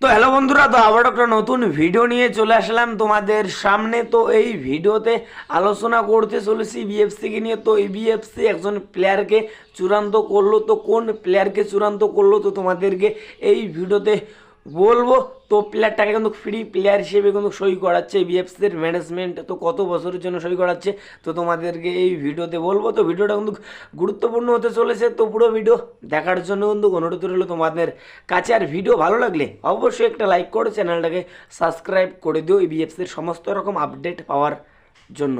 তো হ্যালো বন্ধুরা, তো আবার একটা নতুন ভিডিও নিয়ে চলে আসলাম তোমাদের সামনে। তো এই ভিডিওতে আলোচনা করতে চলেছি বিএফসিকে নিয়ে। তো এই বিএফসি একজন প্লেয়ারকে চূড়ান্ত করল। তো কোন প্লেয়ারকে চূড়ান্ত করল? তো তোমাদেরকে এই ভিডিওতে বলব, তো প্লেয়ারটাকে কিন্তু ফ্রি প্লেয়ার হিসেবে কিন্তু সই করাচ্ছে বিএফসির ম্যানেজমেন্ট তো কত বছরের জন্য সই করাচ্ছে, তো তোমাদেরকে এই ভিডিওতে বলব। তো ভিডিওটা কিন্তু গুরুত্বপূর্ণ হতে চলেছে, তো পুরো ভিডিও দেখার জন্য কিন্তু অনুরোধ রইল তোমাদের কাছে। আর ভিডিও ভালো লাগলে অবশ্যই একটা লাইক করে চ্যানেলটাকে সাবস্ক্রাইব করে দিও, এই বিএফসির সমস্ত রকম আপডেট পাওয়ার জন্য।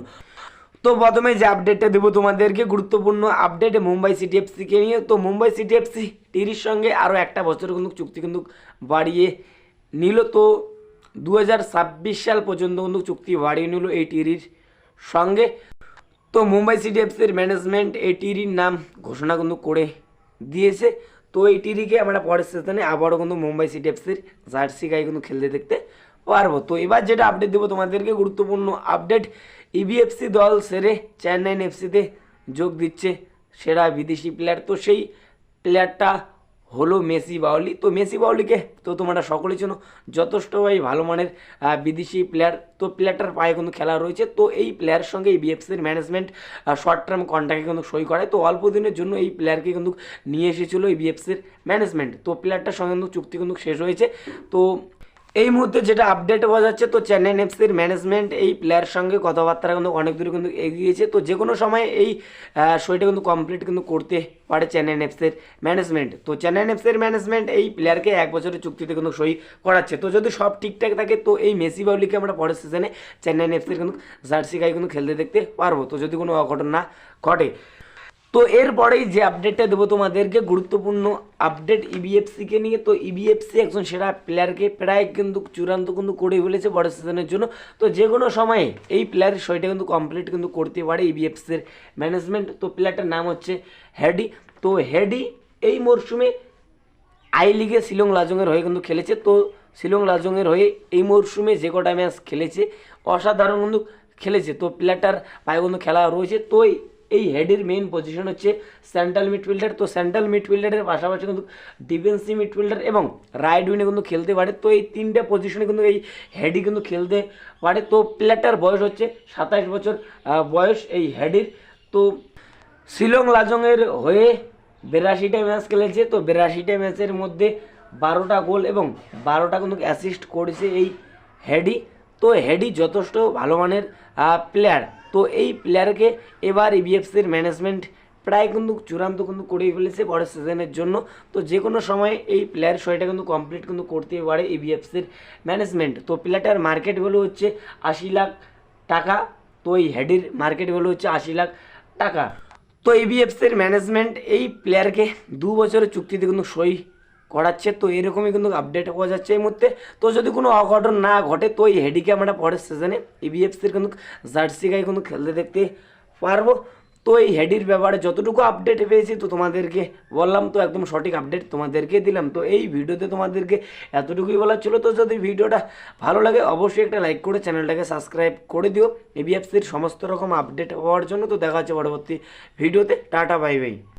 তো প্রথমে যে আপডেটটা দেবো তোমাদেরকে, গুরুত্বপূর্ণ আপডেট মুম্বাই সিটি এফসিকে নিয়ে। তো মুম্বাই সিটি এফসি টিরির সঙ্গে আরও একটা বছর কিন্তু চুক্তি কিন্তু বাড়িয়ে নিল। তো দু হাজার ছাব্বিশ সাল পর্যন্ত কিন্তু চুক্তি বাড়িয়ে নিল এই টিরির সঙ্গে। তো মুম্বাই সিটি এফসির ম্যানেজমেন্ট এই টিরির নাম ঘোষণা কিন্তু করে দিয়েছে। তো এই টিরিকে আমরা পরের সেশনে আবারও কিন্তু মুম্বাই সিটি এফসির জার্সি গায়ে কিন্তু খেলতে দেখতে পারব। তো এবার যেটা আপডেট দেবো তোমাদেরকে গুরুত্বপূর্ণ আপডেট ইবিএফসি দল সেরে চেন্নাইন এফসিতে যোগ দিচ্ছে সেরা বিদেশি প্লেয়ার তো সেই প্লেয়ারটা হলো মেসি বাউলি তো মেসি বাউলিকে তো তোমরা সকলেই চেনো, যথেষ্ট ভাই ভালো মানের বিদেশি প্লেয়ার তো প্লেয়ারটার পায়ে কিন্তু খেলা রয়েছে। তো এই প্লেয়ারের সঙ্গে এই বিএফসির ম্যানেজমেন্ট শর্ট টার্ম কন্ট্রাক্টে কিন্তু সই করে তো অল্প দিনের জন্য এই প্লেয়ারকে কিন্তু নিয়ে এসেছিল এই বিএফসির ম্যানেজমেন্ট তো প্লেয়ারটার সঙ্গে কিন্তু চুক্তি কিন্তু শেষ হয়েছে। তো এই মুহূর্তে যেটা আপডেট পাওয়া যাচ্ছে, তো চেন্নাই এফসির ম্যানেজমেন্ট এই প্লেয়ার সঙ্গে কথাবার্তা কিন্তু অনেক দূরে কিন্তু এগিয়েছে তো যে কোনো সময় এই সইটা কিন্তু কমপ্লিট কিন্তু করতে পারে চেন্নাই এফসির ম্যানেজমেন্ট তো চেন্নাই এফসির ম্যানেজমেন্ট এই প্লেয়ারকে এক বছরের চুক্তিতে কিন্তু সই করাচ্ছে। তো যদি সব ঠিকঠাক থাকে, তো এই মেসি বাউলিকে আমরা পরের সিজনে চেন্নাই এফসির কিন্তু জার্সি গায়ে কিন্তু খেলতে দেখতে পারব। তো যদি কোনো অঘটন না ঘটে তো এরপরেই যে আপডেটটা দেবো তোমাদেরকে, গুরুত্বপূর্ণ আপডেট ইবিএফসিকে নিয়ে। তো ইবিএফসি একজন সেরা প্লেয়ারকে প্রায় কিন্তু চূড়ান্ত কিন্তু করে ফেলেছে বড় সিজনের জন্য। তো যে কোনো সময়ে এই প্লেয়ারের সইটা কিন্তু কমপ্লিট কিন্তু করতে পারে ইবিএফসির ম্যানেজমেন্ট তো প্লেয়ারটার নাম হচ্ছে হেডি তো হেডি এই মরশুমে আই লিগে শিলং লাজংয়ের হয়ে কিন্তু খেলেছে। তো শিলং লাজংয়ের হয়ে এই মরশুমে যে কটা ম্যাচ খেলেছে, অসাধারণ কিন্তু খেলেছে। তো প্লেয়ারটার পায়ে কিন্তু খেলা রয়েছে। তো এই- হেডের মেইন পজিশন হচ্ছে সেন্ট্রাল মিডফিল্ডার তো সেন্ট্রাল মিডফিল্ডারের পাশাপাশি কিন্তু ডিফেন্সিভ মিডফিল্ডার এবং রাইট উইনে কিন্তু খেলতে পারে। তো এই তিনটে পজিশনে কিন্তু এই হেডি কিন্তু খেলতে পারে। তো প্লেয়ারটার বয়স হচ্ছে সাতাশ বছর বয়স এই হেডির তো শিলং লাজংয়ের হয়ে বিরাশিটা ম্যাচ খেলেছে। তো বিরাশিটা ম্যাচের মধ্যে বারোটা গোল এবং বারোটা কিন্তু অ্যাসিস্ট করেছে এই হেডি তো হেডি যথেষ্ট ভালো মানের প্লেয়ার তো এই প্লেয়ারকে এবার ইবিএফসির ম্যানেজমেন্ট প্রায় কিন্তু চূড়ান্ত কিন্তু করেই ফেলেছে পরের সিজনের জন্য। তো যে কোনো সময় এই প্লেয়ার সয়টা কিন্তু কমপ্লিট কিন্তু করতে পারে ইবিএফসির ম্যানেজমেন্ট তো প্লেয়ারটার মার্কেট ভ্যালু হচ্ছে আশি লাখ টাকা। তো এই হেডির মার্কেট ভ্যালু হচ্ছে আশি লাখ টাকা। তো ইবিএফসির ম্যানেজমেন্ট এই প্লেয়ারকে দু বছরের চুক্তিতে কিন্তু সই করাচ্ছে, তো এরকমই কিন্তু আপডেট পাওয়া যাচ্ছে এই মুহূর্তে। তো যদি কোনো অঘটন না ঘটে, তো এই হেডিকে আমরা পরের সিজনে ইবিএফসির কিন্তু জার্সি গায়ে কিন্তু খেলতে দেখতে পারব। তো এই হেডির ব্যাপারে যতটুকু আপডেট পেয়েছি, তো তোমাদেরকে বললাম, তো একদম সঠিক আপডেট তোমাদেরকে দিলাম। তো এই ভিডিওতে তোমাদেরকে এতটুকুই বলার ছিল। তো যদি ভিডিওটা ভালো লাগে, অবশ্যই একটা লাইক করে চ্যানেলটাকে সাবস্ক্রাইব করে দিও। এবিএফসির সমস্ত রকম আপডেট পাওয়ার জন্য। তো দেখা হচ্ছে পরবর্তী ভিডিওতে। Tata bye bye